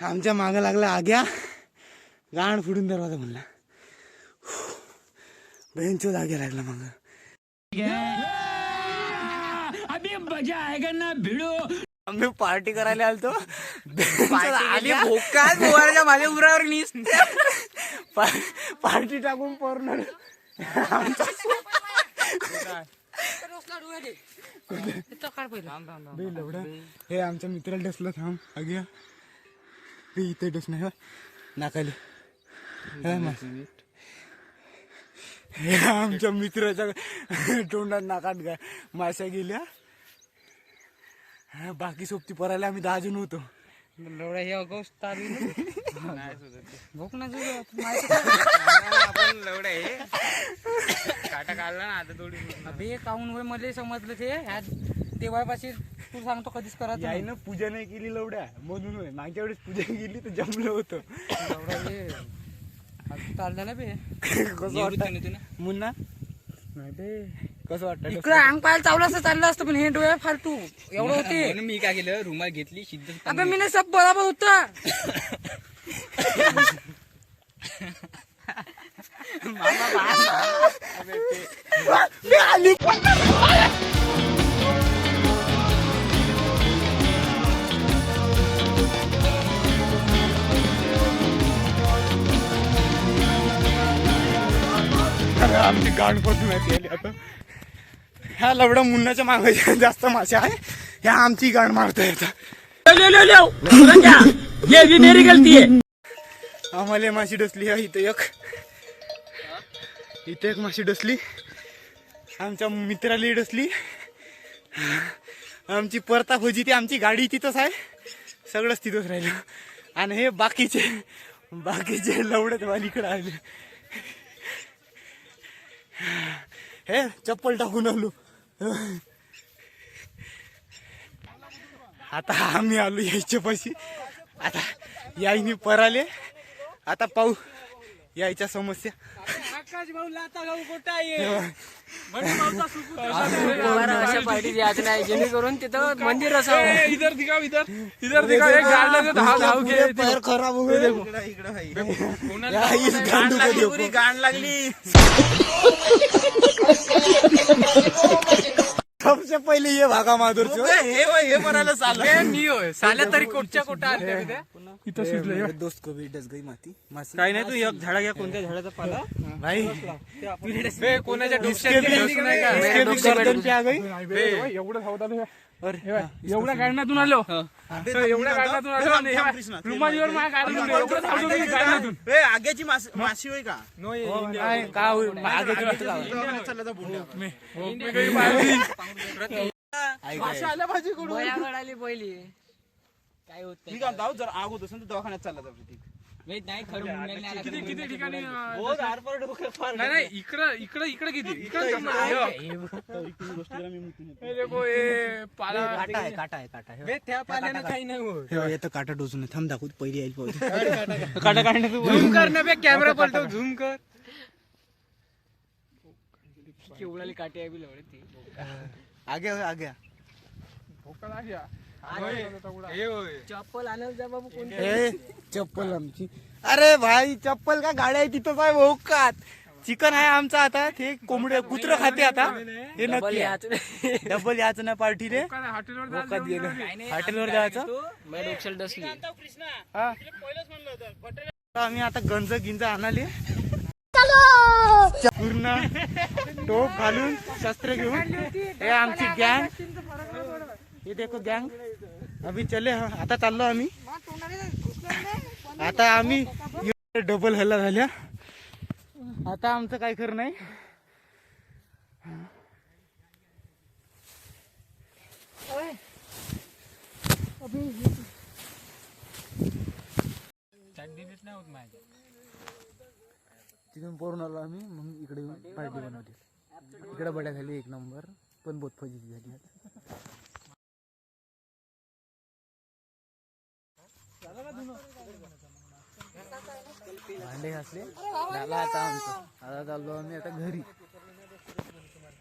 आमच्या मागं लागला आग्या. गाण फुडून दरवाजा म्हणला. बहीणचो आग्या लागला माग. आम्ही पार्टी करायला आलतो. आली भोकात बोवायच्या माझ्या उरावर नीस पार्टी टाकून पडणार हे आमच्या मित्राला डसलं थांब. अग्या हे इथे डस नाही नाकाली. हे आमच्या मित्राच्या तोंडात नाकात गा माश्या गेल्या. हा, बाकी सोबती परायला आम्ही दहा जण होतो. लवडा हे अगोस्ट तारी भोक ना आपण काढला ना आता थोडी अबे काहून होय? मला समजलं ते. ह्या देवापाशी तू सांगतो कधीच करत नाही. याईनं पूजा नाही केली लवड्या. म्हणून होय. मागच्या वेळेस पूजा केली तर जमलं होतं. हे चाललं ना बे. कसं वाटतं? मुन्ना? नाही ते कसं वाटतं? इकडे अंग पाहायला चावलं असं चाललं असतं पण हे डोळे फालतू. एवढं होते. म्हणून मी काय केलं? रुमाल घेतली शिद्दत अबे मी सब बरोबर होता. आमची गाण पडून आली. आता ह्या लवड्या मुन्नाच्या मागे जास्त मासे आहे ह्या आमची गाण मारता येतात आम्हाला माशी डसली इथं एक. इथे एक माशी डसली. आमच्या मित्राला डसली आमची परता फौजी ती आमची गाडी तिथंच आहे. सगळंच तिथंच राहिलं. आणि हे बाकीचे बाकीचे लवडत वालीकडे आले हे चप्पल टाकून आलो. आता आम्ही आलो यायच्या पाशी आता याईने पराले. आता पाहू. यायच्या समस्या. अशा पार्टी द्यायचं नाही जेणेकरून तिथं मंदिर असावं. इधर इधर. इधर एक धाव के. पैर खराब हो गाण लागली सबसे पहिले ये भागा माधुर हे. वय, हे म्हणायला चाललं मी होय. साल्या तरी कोटच्या कोटा आल्या इथं सुचलं दोस्त को भी डस गई माती. मासी. काही नाही तू एक झाडा घ्या कोणत्या झाडाचा पाला. भाई बे कोणाच्या डोक्यात गेली नाही का? इसके भी गर्दन पे आ गई. बे, एवढं धावतालो एवढ्या गाडण्यातून आलो. एवढ्या गाडण्यातून आलो आणि हे रुमालीवर माझ्या गाडण्यातून एवढं धावतो मी गाडण्यातून ए, आग्याची मास- माशी होय का? काय का होईल? मागे तुला तर लावा. बया गडाली पहिली काय होत मी काय म्हणतो, जर आग होत असेल तर दवाखान्यात चालला जा प्रतीक नाही खरं आला किती किती ठिकाणी अं, हो आरपार डोक्यात फार नाही नाही इकडं इकडं इकडं किती? इकडं हे देखो हे पाला काटा आहे काटा आहे काटा आहे बे, त्या पाल्यानं काही नाही होत. हे येतं काटा आहे. थांब दाखवू पहिली यायला पाहिजे काटा झूम कर ना बे कॅमेरा पलटव झूम कर. केवढाली काटे आहे बी लवडे ती. आगे आगे भोकाला घ्या. चप्पल आणायला जा बाबू चप्पल आमची. अरे भाई चप्पल का गाड्या आहे तिथं काय भोकात चिकन आहे आमचं आता ते कोंबडे कुत्र खाते आता. हे नक्की आहे. डबल याच ना पार्टीले भोकात गेलं. हॉटेलवर जायचं? डसली हा. आता आम्ही आता गंज गिंज आणाले. पूर्ण टोप घालून शस्त्र घेऊन. हे आमची गँग. हे देखो गँग. अभि चले हा. आता चाललो आम्ही. आता आम्ही डबल हल्ला झाल्या. आता आमचं काय खरं नाही. तिथून पळून आलो आम्ही मग इकडे पार्टी बनवली. इकडे बड्या झाली एक नंबर पण बहुत फजिती झाली भांडे घासले. झाला आता आमचं आता चाललो आम्ही आता घरी.